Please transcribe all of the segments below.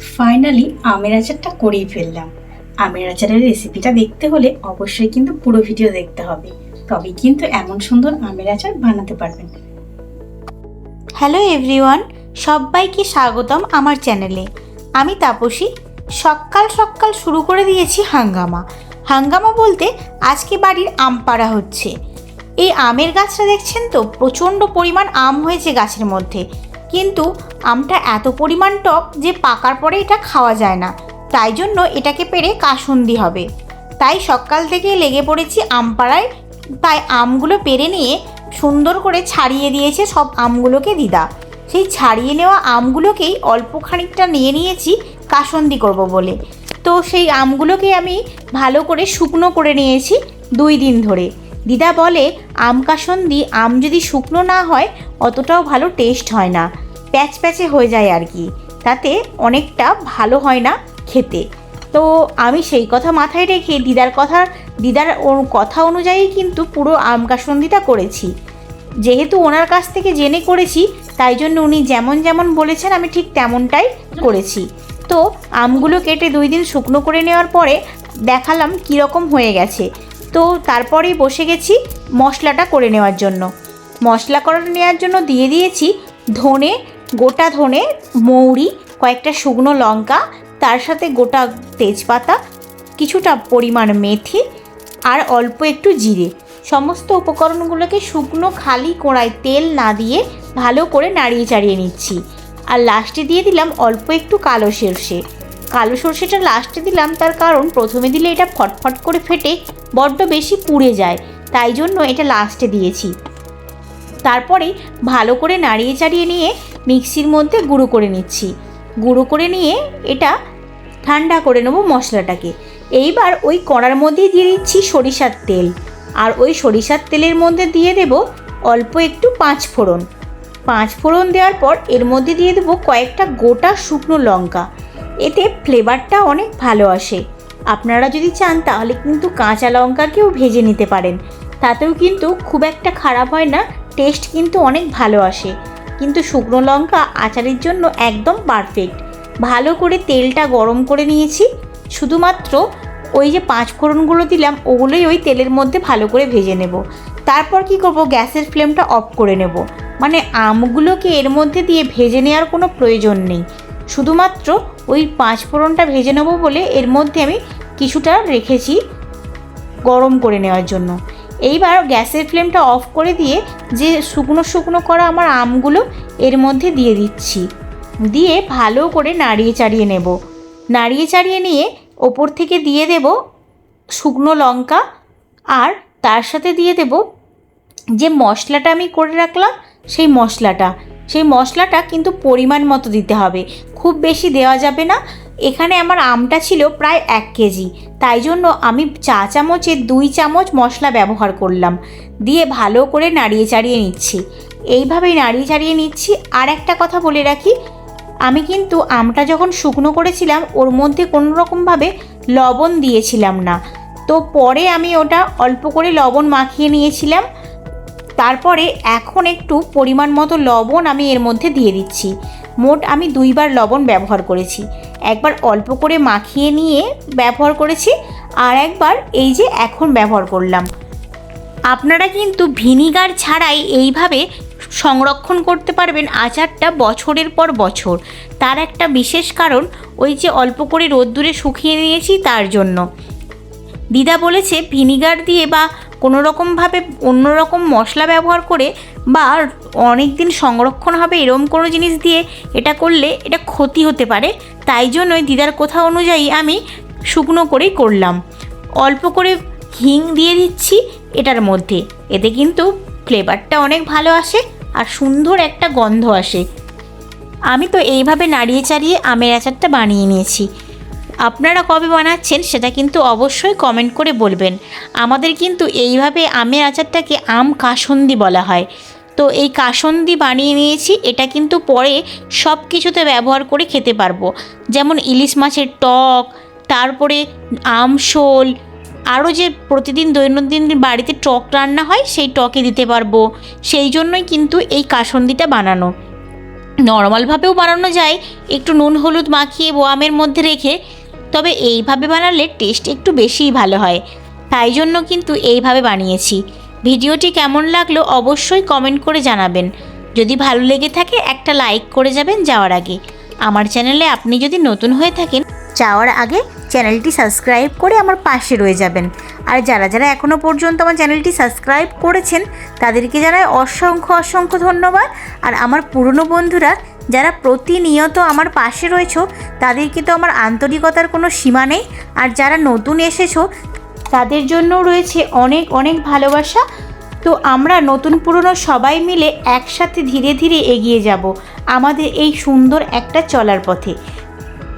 Finally আমের আচারটা করেই ফেললাম। আমের আচারের রেসিপিটা দেখতে হলে অবশ্যই কিন্তু পুরো ভিডিও দেখতে হবে। তবেই কিন্তু এমন সুন্দর আমের আচার বানাতে পারবেন। হ্যালো এভরিওয়ান সবাইকে স্বাগতম আমার চ্যানেলে আমি তাপসী। সকাল সকাল শুরু করে দিয়েছি হাঙ্গামা। হাঙ্গামা বলতে আজকে বাড়ির আম পাড়া হচ্ছে। এই আমের গাছটা দেখছেন তো? প্রচণ্ড পরিমাণ আম হয়েছে গাছের মধ্যে। কিন্তু আমটা এত পরিমাণ টক যে পাকার পরে এটা খাওয়া যায় না। তাই জন্য এটাকে পেরে কাসুন্দি হবে। তাই সকাল থেকে লেগে পড়েছি আম পাড়ায়। তাই আমগুলো পেরে নিয়ে সুন্দর করে ছাড়িয়ে দিয়েছে সব আমগুলোকে দিদা। সেই ছাড়িয়ে নেওয়া আমগুলোকেই অল্প খানিকটা নিয়ে নিয়েছি কাসন্দি করব বলে। তো সেই আমগুলোকে আমি ভালো করে শুকনো করে নিয়েছি দুই দিন ধরে। দিদা বলে, আম কাসন্দি, আম যদি শুকনো না হয়, অতটাও ভালো টেস্ট হয় না। প্যাচ প্যাচে হয়ে যায় আর কি। তাতে অনেকটা ভালো হয় না খেতে। তো আমি সেই কথা মাথায় রেখে দিদার কথা দিদার কথা অনুযায়ী কিন্তু পুরো আম কাসন্দিটা করেছি। যেহেতু ওনার কাছ থেকে জেনে করেছি, তাই জন্য উনি যেমন যেমন বলেছেন, আমি ঠিক তেমনটাই করেছি। তো আমগুলো কেটে দুই দিন শুকনো করে নেওয়ার পরে দেখালাম কীরকম হয়ে গেছে। তো তারপরেই বসে গেছি মশলাটা করে নেওয়ার জন্য। মশলা করে নেওয়ার জন্য দিয়ে দিয়েছি ধনে গোটা ধনে, মৌরি, কয়েকটা শুকনো লঙ্কা, তার সাথে গোটা তেজপাতা, কিছুটা পরিমাণ মেথি আর অল্প একটু জিরে। সমস্ত উপকরণগুলোকে শুকনো খালি কড়াই তেল না দিয়ে ভালো করে নাড়িয়ে চাড়িয়ে নিচ্ছি। আর লাস্টে দিয়ে দিলাম অল্প একটু কালো সর্ষে। কালো সর্ষেটা লাস্টে দিলাম তার কারণ প্রথমে দিলে এটা ফটফট করে ফেটে বড্ড বেশি পুড়ে যায়। তাই জন্য এটা লাস্টে দিয়েছি। তারপরে ভালো করে নাড়িয়ে চাড়িয়ে নিয়ে মিক্সির মধ্যে গুঁড়ো করে নিচ্ছি। গুঁড়ো করে নিয়ে এটা ঠান্ডা করে নেব মশলাটাকে। এইবার ওই কড়ার মধ্যে দিয়ে দিচ্ছি সরিষার তেল। আর ওই সরিষার তেলের মধ্যে দিয়ে দেব অল্প একটু পাঁচ ফোড়ন। পাঁচ ফোড়ন দেওয়ার পর এর মধ্যে দিয়ে দেবো কয়েকটা গোটা শুকনো লঙ্কা। এতে ফ্লেভারটা অনেক ভালো আসে। আপনারা যদি চান তাহলে কিন্তু কাঁচা লঙ্কাকেও ভেজে নিতে পারেন। তাতেও কিন্তু খুব একটা খারাপ হয় না। টেস্ট কিন্তু অনেক ভালো আসে। কিন্তু শুকনো লঙ্কা আচারের জন্য একদম পারফেক্ট ভালো করে তেলটা গরম করে নিয়েছি। শুধুমাত্র ওই যে পাঁচ ফোড়নগুলো দিলাম, ওগুলোই ওই তেলের মধ্যে ভালো করে ভেজে নেব। তারপর কি করব? গ্যাসের ফ্লেমটা অফ করে নেব। মানে আমগুলোকে এর মধ্যে দিয়ে ভেজে নেওয়ার কোনো প্রয়োজন নেই। শুধুমাত্র ওই পাঁচ ফোড়নটা ভেজে নেব বলে এর মধ্যে আমি কিছুটা রেখেছি গরম করে নেওয়ার জন্য। এইবার গ্যাসের ফ্লেমটা অফ করে দিয়ে যে শুকনো শুকনো করা আমার আমগুলো, এর মধ্যে দিয়ে দিচ্ছি। দিয়ে ভালো করে নাড়িয়ে চাড়িয়ে নেব। নাড়িয়ে চাড়িয়ে নিয়ে ওপর থেকে দিয়ে দেব শুকনো লঙ্কা আর তার সাথে দিয়ে দেব যে মশলাটা আমি করে রাখলাম, সেই মশলাটা। সেই মশলাটা কিন্তু পরিমাণ মতো দিতে হবে। খুব বেশি দেওয়া যাবে না। এখানে আমার আমটা ছিল প্রায় এক কেজি। তাই জন্য আমি চা চামচের দুই চামচ মশলা ব্যবহার করলাম। দিয়ে ভালো করে নাড়িয়ে চাড়িয়ে নিচ্ছি। এইভাবেই নাড়িয়ে চাড়িয়ে নিচ্ছি। আর একটা কথা বলে রাখি, আমি কিন্তু আমটা যখন শুকনো করেছিলাম, ওর মধ্যে কোনো রকমভাবে লবণ দিয়েছিলাম না। তো পরে আমি ওটা অল্প করে লবণ মাখিয়ে নিয়েছিলাম। তারপরে এখন একটু পরিমাণ মতো লবণ আমি এর মধ্যে দিয়ে দিচ্ছি। মোট আমি দুইবার লবণ ব্যবহার করেছি। একবার অল্প করে মাখিয়ে নিয়ে ব্যবহার করেছি, আর একবার এই যে এখন ব্যবহার করলাম। আপনারা কিন্তু ভিনিগার ছাড়াই এইভাবে সংরক্ষণ করতে পারবেন আচারটা বছরের পর বছর। তার একটা বিশেষ কারণ, ওই যে অল্প করে রোদ্দুরে শুকিয়ে নিয়েছি তার জন্য। দিদা বলেছে, ভিনিগার দিয়ে বা কোনো রকমভাবে অন্য রকম মশলা ব্যবহার করে বা অনেক দিন সংরক্ষণ হবে এরম কোনো জিনিস দিয়ে এটা করলে এটা ক্ষতি হতে পারে। তাই জন্যই দিদার কথা অনুযায়ী আমি শুকনো করেই করলাম। অল্প করে হিং দিয়ে দিচ্ছি এটার মধ্যে। এতে কিন্তু ফ্লেভারটা অনেক ভালো আসে আর সুন্দর একটা গন্ধ আসে। আমি তো এইভাবে নাড়িয়ে চাড়িয়ে আমের আচারটা বানিয়ে নিয়েছি। আপনারা কবে বানাচ্ছেন সেটা কিন্তু অবশ্যই কমেন্ট করে বলবেন। আমাদের কিন্তু এইভাবে আমের আচারটাকে আম কাসন্দি বলা হয়। তো এই কাসন্দি বানিয়ে নিয়েছি, এটা কিন্তু পরে সব কিছুতে ব্যবহার করে খেতে পারব। যেমন ইলিশ মাছের টক, তারপরে আমশোল আরও যে প্রতিদিন দৈনন্দিন বাড়িতে টক রান্না হয়, সেই টকে দিতে পারব। সেই জন্যই কিন্তু এই কাসন্দিটা বানানো। নর্মালভাবেও বানানো যায়, একটু নুন হলুদ মাখিয়ে বোয়ামের মধ্যে রেখে তবে এইভাবে বানালে টেস্ট একটু বেশিই ভালো হয়। তাই জন্য কিন্তু এইভাবে বানিয়েছি। ভিডিওটি কেমন লাগল অবশ্যই কমেন্ট করে জানাবেন। যদি ভালো লেগে থাকে একটা লাইক করে যাবেন যাওয়ার আগে। আমার চ্যানেলে আপনি যদি নতুন হয়ে থাকেন, যাওয়ার আগে চ্যানেলটি সাবস্ক্রাইব করে আমার পাশে রয়ে যাবেন। আর যারা যারা এখনও পর্যন্ত আমার চ্যানেলটি সাবস্ক্রাইব করেছেন, তাদেরকে জানাই অসংখ্য অসংখ্য ধন্যবাদ। আর আমার পুরনো বন্ধুরা যারা প্রতিনিয়ত আমার পাশে রয়েছো, তাদেরকে তো আমার আন্তরিকতার কোনো সীমা নেই। আর যারা নতুন এসেছ, তাদের জন্যও রয়েছে অনেক অনেক ভালোবাসা। তো আমরা নতুন, পুরনো সবাই মিলে একসাথে ধীরে ধীরে এগিয়ে যাব আমাদের এই সুন্দর একটা চলার পথে।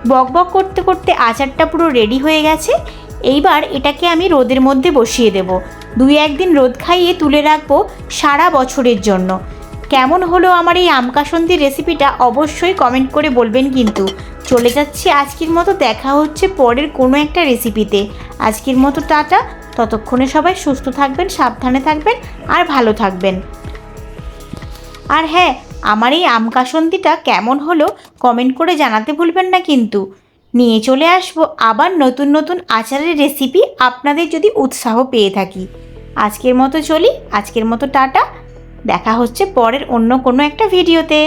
বকবক করতে করতে আচারটা পুরো রেডি হয়ে গেছে। এইবার এটাকে আমি রোদের মধ্যে বসিয়ে দেব। দুই, একদিন রোদ খাইয়ে তুলে রাখব সারা বছরের জন্য। কেমন হলো আমার এই আমকাসন্দির রেসিপিটা অবশ্যই কমেন্ট করে বলবেন কিন্তু। চলে যাচ্ছি আজকের মতো, দেখা হচ্ছে পরের কোনো একটা রেসিপিতে আজকের মতো টাটা, ততক্ষণে সবাই সুস্থ থাকবেন, সাবধানে থাকবেন আর ভালো থাকবেন। আর হ্যাঁ আমার এই আম কাসন্দিটা কেমন হলো কমেন্ট করে জানাতে ভুলবেন না কিন্তু। নিয়ে চলে আসব আবার নতুন নতুন আচারের রেসিপি আপনাদের যদি উৎসাহ পেয়ে থাকি। আজকের মতো চলি, আজকের মতো টাটা। দেখা হচ্ছে পরের অন্য কোনো একটা ভিডিওতে।